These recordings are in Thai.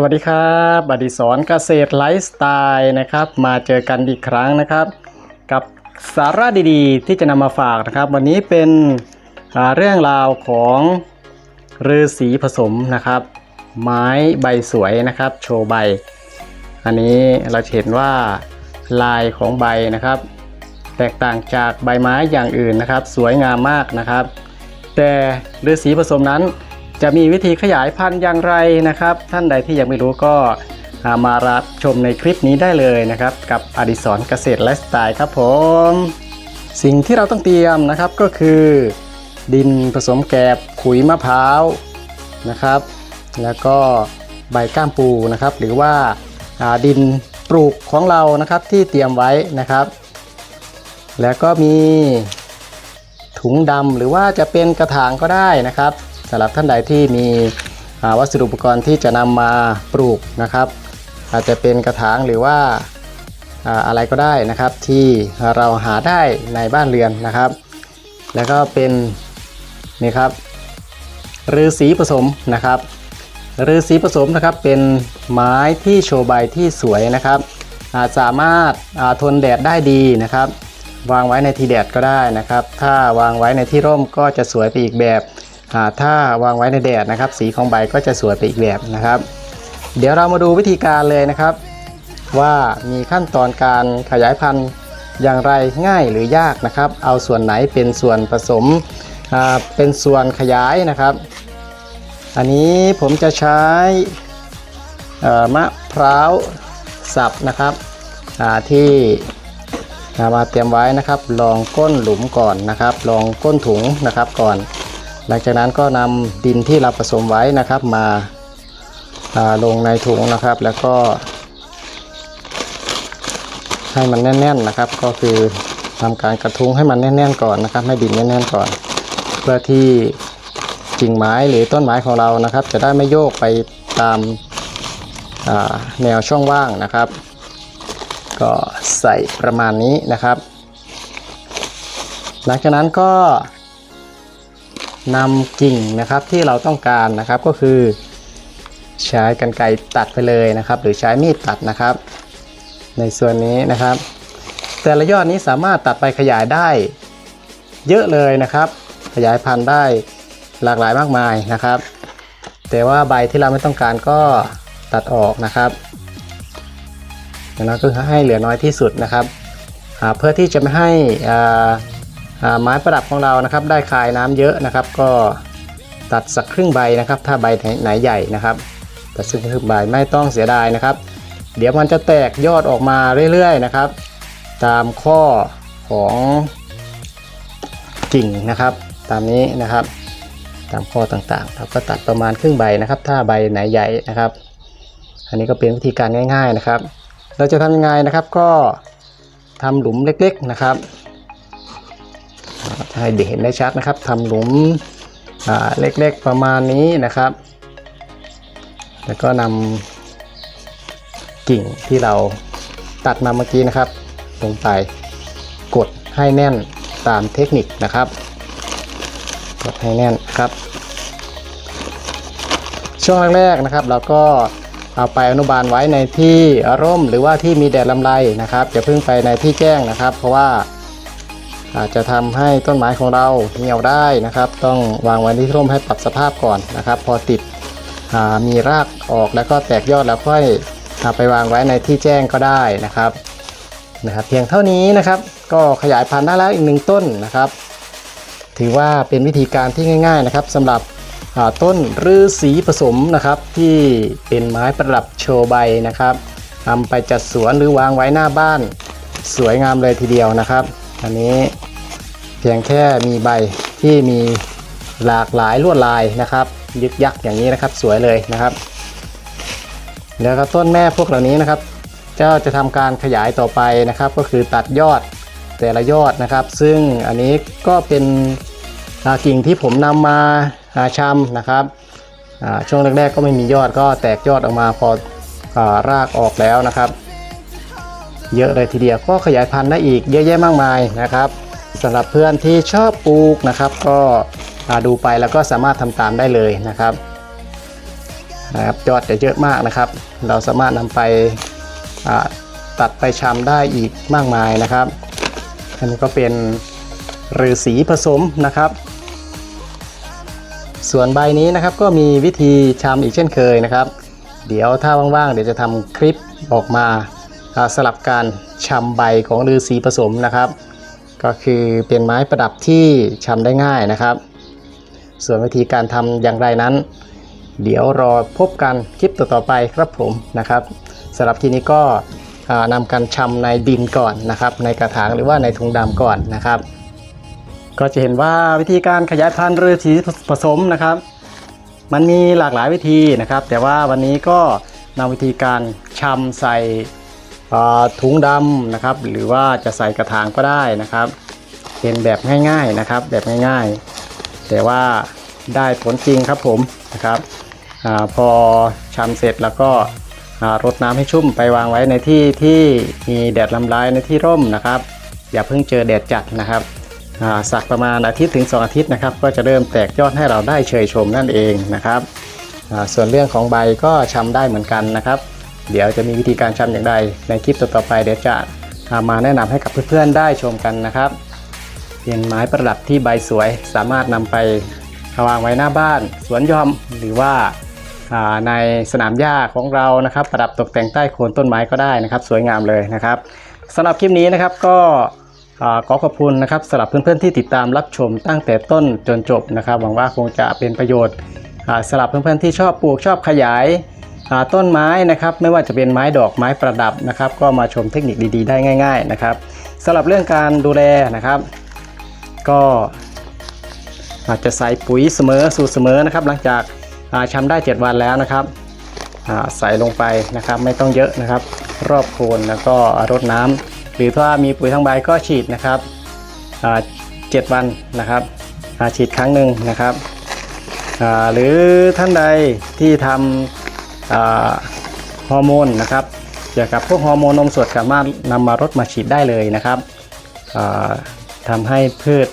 สวัสดีครับอดิศรเกษตรไลฟ์สไตล์นะครับ มาเจอกันอีกครั้งนะครับ กับสาระดีๆ ที่จะนำมาฝากนะครับ วันนี้เป็นเรื่องราวของฤาษีผสมนะครับ ไม้ใบสวยนะครับ โชว์ใบ อันนี้เราเห็นว่าลายของใบนะครับ แตกต่างจากใบไม้อย่างอื่นนะครับ สวยงามมากนะครับ แต่ฤาษีผสมนั้น จะมีวิธีขยายพันธุ์อย่างไรนะครับ ท่านใดที่ยังไม่รู้ก็มารับชมในคลิปนี้ได้เลยนะครับ กับอดิศรเกษตรไลฟ์สไตล์ครับผม สิ่งที่เราต้องเตรียมนะครับก็คือ ดินผสมแกบขุยมะพร้าวนะครับ แล้วก็ใบก้ามปูนะครับ หรือว่าดินปลูกของเรานะครับที่เตรียมไว้นะครับ แล้วก็มีถุงดำหรือว่าจะเป็นกระถางก็ได้นะครับ สำหรับท่านใดที่มีวัสดุอุปกรณ์ที่จะนำมาปลูกนะครับ อาจจะเป็นกระถางหรือว่าอะไรก็ได้นะครับที่เราหาได้ในบ้านเรือนนะครับ แล้วก็เป็นนี่ครับฤาษีผสมนะครับฤาษีผสมนะครับเป็นไม้ที่โชว์ใบที่สวยนะครับาสามารถาทนแดดได้ดีนะครับ วางไว้ในที่แดดก็ได้นะครับ ถ้าวางไว้ในที่ร่มก็จะสวยไปอีกแบบ ถ้าวางไว้ในแดดนะครับ สีของใบก็จะสวยไปอีกแบบนะครับ เดี๋ยวเรามาดูวิธีการเลยนะครับ ว่ามีขั้นตอนการขยายพันธุ์อย่างไรง่ายหรือยากนะครับ เอาส่วนไหนเป็นส่วนผสมเป็นส่วนขยายนะครับ อันนี้ผมจะใช้มะพร้าวสับนะครับที่นะมาเตรียมไว้นะครับลองก้นหลุมก่อนนะครับ ลองก้นถุงนะครับก่อน หลังจากนั้นก็นำดินที่เราผสมไว้นะครับมาาลงในถุงนะครับ แล้วก็ ให้มันแน่น ๆนะครับ ก็คือทำการกระทุ้งให้มันแน่น ๆ ก่อนนะครับ ให้ดินแน่น ๆ ก่อน เพื่อที่กิ่งไม้หรือต้นไม้ของเรานะครับ จะได้ไม่โยกไปตามาแนวช่องว่างนะครับ ก็ใส่ประมาณนี้นะครับ หลังจากนั้นก็ นำกิ่งนะครับที่เราต้องการนะครับก็คือ ใช้กรรไกรตัดไปเลยนะครับ หรือใช้มีดตัดนะครับ ในส่วนนี้นะครับ แต่ละยอดนี้สามารถตัดไปขยายได้ เยอะเลยนะครับ ขยายพันธุ์ได้หลากหลายมากมายนะครับ แต่ว่าใบที่เราไม่ต้องการก็ตัดออกนะครับอย่างน้อยก็ให้เหลือน้อยที่สุดนะครับ เพื่อที่จะไม่ให้อ่า ไม้ประดับของเรานะครับได้คายน้ำเยอะนะครับ ก็ตัดสักครึ่งใบนะครับ ถ้าใบไหนใหญ่นะครับตัดสักครึ่งใบไม่ต้องเสียดายนะครับ เดี๋ยวมันจะแตกยอดออกมาเรื่อยๆนะครับ ตามข้อของกิ่งนะครับ ตามนี้นะครับ ตามข้อต่างๆ เราก็ตัดประมาณครึ่งใบนะครับ ถ้าใบไหนใหญ่นะครับ อันนี้ก็เป็นวิธีการง่าย ๆนะครับ เราจะทำยังไงนะครับก็ทำหลุมเล็กๆนะครับ ให้เห็นได้ชัดนะครับทำหลุมเล็กๆประมาณนี้นะครับ แล้วก็นำกิ่งที่เราตัดมาเมื่อกี้นะครับ ลงไปกดให้แน่นตามเทคนิคนะครับ กดให้แน่นครับ ช่วงแรกๆนะครับ เราก็เอาไปอนุบาลไว้ในที่ร่มหรือว่าที่มีแดดลำไรนะครับอย่าเพิ่งไปในที่แจ้งนะครับ เพราะว่า อาจจะทำให้ต้นไม้ของเราเหี่ยวได้นะครับ ต้องวางไว้ที่ร่มให้ปรับสภาพก่อนนะครับ พอติดมีรากออกแล้วก็แตกยอดแล้วค่อยเอาไปวางไว้ในที่แจ้งก็ได้นะครับนะครับ เพียงเท่านี้นะครับก็ขยายพันธุ์ได้แล้วอีกหนึ่งต้นนะครับ ถือว่าเป็นวิธีการที่ง่าย ๆนะครับสำหรับต้นฤาษีผสมนะครับ ที่เป็นไม้ประดับโชว์ใบนะครับนำไปจัดสวนหรือวางไว้หน้าบ้าน สวยงามเลยทีเดียวนะครับ อันนี้ เพียงแค่มีใบที่มีหลากหลายลวดลายนะครับ ยึกยักอย่างนี้นะครับสวยเลยนะครับแล้วก็ต้นแม่พวกเหล่านี้นะครับเจ้าจะทำการขยายต่อไปนะครับ ก็คือตัดยอดแต่ละยอดนะครับ ซึ่งอันนี้ก็เป็นกิ่งที่ผมนำมาหาชำนะครับช่วงแรกๆก็ไม่มียอดก็แตกยอดออกมาพออรากออกแล้วนะครับ เยอะเลยทีเดียวก็ขยายพันธุ์ได้อีกเยอะแยะมากมายนะครับ สำหรับเพื่อนที่ชอบปลูกนะครับ ก็ดูไปแล้วก็สามารถทำตามได้เลยนะครับนะครับยอดจะเยอะมากนะครับ เราสามารถนำไปตัดไปชำได้อีกมากมายนะครับ อันนี้ก็เป็นฤาษีผสมนะครับ ส่วนใบนี้นะครับก็มีวิธีชำอีกเช่นเคยนะครับ เดี๋ยวถ้าว่างๆเดี๋ยวจะทำคลิปออกมาอ่าสลับการชำใบของฤาษีผสมนะครับ ก็คือเป็นไม้ประดับที่ชำได้ง่ายนะครับ ส่วนวิธีการทำอย่างไรนั้น เดี๋ยวรอพบกันคลิปต่อๆไปครับผมนะครับสำหรับที่นี้ก็อ่านำการชำในดินก่อนนะครับ ในกระถางหรือว่าในถุงดำก่อนนะครับ ก็จะเห็นว่าวิธีการขยายพันธุ์ฤาษีผสมนะครับ มันมีหลากหลายวิธีนะครับ แต่ว่าวันนี้ก็นำวิธีการชำใส่ ถุงดำนะครับ หรือว่าจะใส่กระถางก็ได้นะครับ เป็นแบบง่ายๆนะครับ แบบง่ายๆ แต่ว่าได้ผลจริงครับผมนะครับอพอชำเสร็จแล้วก็รดน้ำให้ชุ่มไปวางไว้ในที่ที่มีแดดลำลายในที่ร่มนะครับ อย่าเพิ่งเจอแดดจัดนะครับสักประมาณอาทิตย์ถึง 2 อาทิตย์นะครับ ก็จะเริ่มแตกยอดให้เราได้เชยชมนั่นเองนะครับส่วนเรื่องของใบก็ชำได้เหมือนกันนะครับ เดี๋ยวจะมีวิธีการชำอย่างไรในคลิปต่อๆไปเดี๋ยวจะเอามาแนะนำให้กับเพื่อนๆได้ชมกันนะครับเป็นไม้ประดับที่ใบสวยสามารถนำไปวางไว้หน้าบ้าน สวนหยอมหรือว่าในสนามหญ้าของเรานะครับ ประดับตกแต่งใต้โคนต้นไม้ก็ได้นะครับ สวยงามเลยนะครับสำหรับคลิปนี้นะครับก็ขอขอบคุณนะครับสำหรับเพื่อนๆที่ติดตามรับชมตั้งแต่ต้นจนจบนะครับ หวังว่าคงจะเป็นประโยชน์สำหรับเพื่อนๆที่ชอบปลูกชอบขยาย ต้นไม้นะครับไม่ว่าจะเป็นไม้ดอกไม้ประดับนะครับ ก็มาชมเทคนิคดีๆ ได้ง่าย ๆนะครับสำหรับเรื่องการดูแลนะครับ ก็อาจจะใส่ปุ๋ยเสมอสูตรเสมอนะครับ หลังจากอาชำได้ 7 วันแล้วนะครับใส่ลงไปนะครับไม่ต้องเยอะนะครับ รอบโคนแล้วก็รดน้ำหรือถ้ามีปุ๋ยทั้งใบก็ฉีดนะครับเจ็ดวันนะครับฉีดครั้งหนึ่งนะครับหรือท่านใดที่ทำอ่า ฮอร์โมนนะครับเกี่ยวกับพวกฮอร์โมนนมสดสามารถนำมารดมาฉีดได้เลยนะครับอ่าทำให้พืช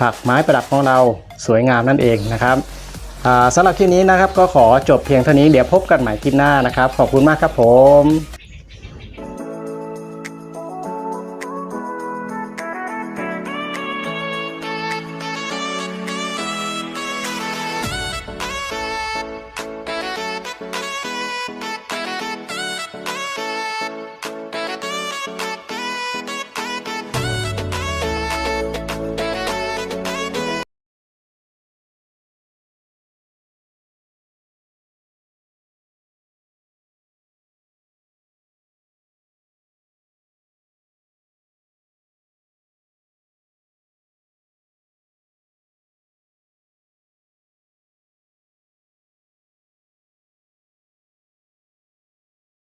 ผักไม้ประดับของเราสวยงามนั่นเองนะครับอ่าสำหรับคลิปนี้นะครับก็ขอจบเพียงเท่านี้เดี๋ยวพบกันใหม่คลิปหน้านะครับ ขอบคุณมากครับผม